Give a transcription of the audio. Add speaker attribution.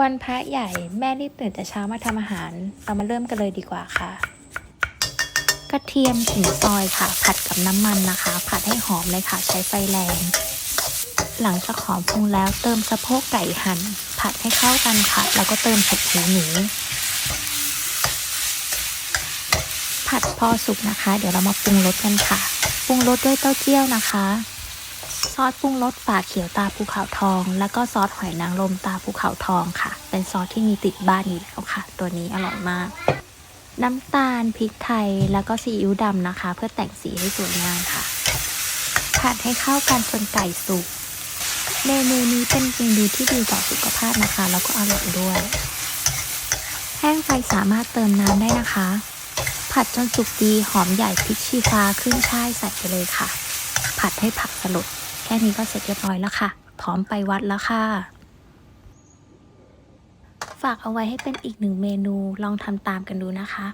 Speaker 1: วันพระใหญ่แม่รีบตื่นแต่เช้ามาทำอาหาร เรามาเริ่มกันเลยดีกว่าค่ะ กระเทียมขิงซอยค่ะ ผัดกับน้ำมันนะคะ ผัดให้หอมเลยค่ะ ใช้ไฟแรง หลังจากหอมปรุงแล้วเติมสะโพกไก่หั่นผัดให้เข้ากันค่ะ แล้วก็เติมผ็ดหูหมูผัดพอสุกนะคะ เดี๋ยวเรามาปรุงรสกันค่ะ ปรุงรสด้วยเต้าเจี้ยวนะคะ ซอสปรุงรสฝาเขียวตาภูเขาทอง แล้วก็ซอสหอยนางรมตาภูเขาทองค่ะ เป็นซอสที่มีติดบ้านอยู่แล้วค่ะ ตัวนี้อร่อยมาก น้ำตาลพริกไทยแล้วก็ซีอิ๊วดำนะคะ เพื่อแต่งสีให้สวยงามค่ะผัดให้เข้ากันจนไก่สุกเมนูนี้เป็นเมนูที่ดีต่อสุขภาพนะคะ แล้วก็อร่อยด้วย แห้งไฟสามารถเติมน้ำได้นะคะ ผัดจนสุกดีหอมใหญ่พริกชี้ฟ้าขึ้นช่ายใส่ไปเลยค่ะ ผัดให้ผักสลด แค่นี้ก็เสร็จเรียบร้อยแล้วค่ะ พร้อมไปวัดแล้วค่ะ ฝากเอาไว้ให้เป็นอีกหนึ่งเมนูลองทำตามกันดูนะคะ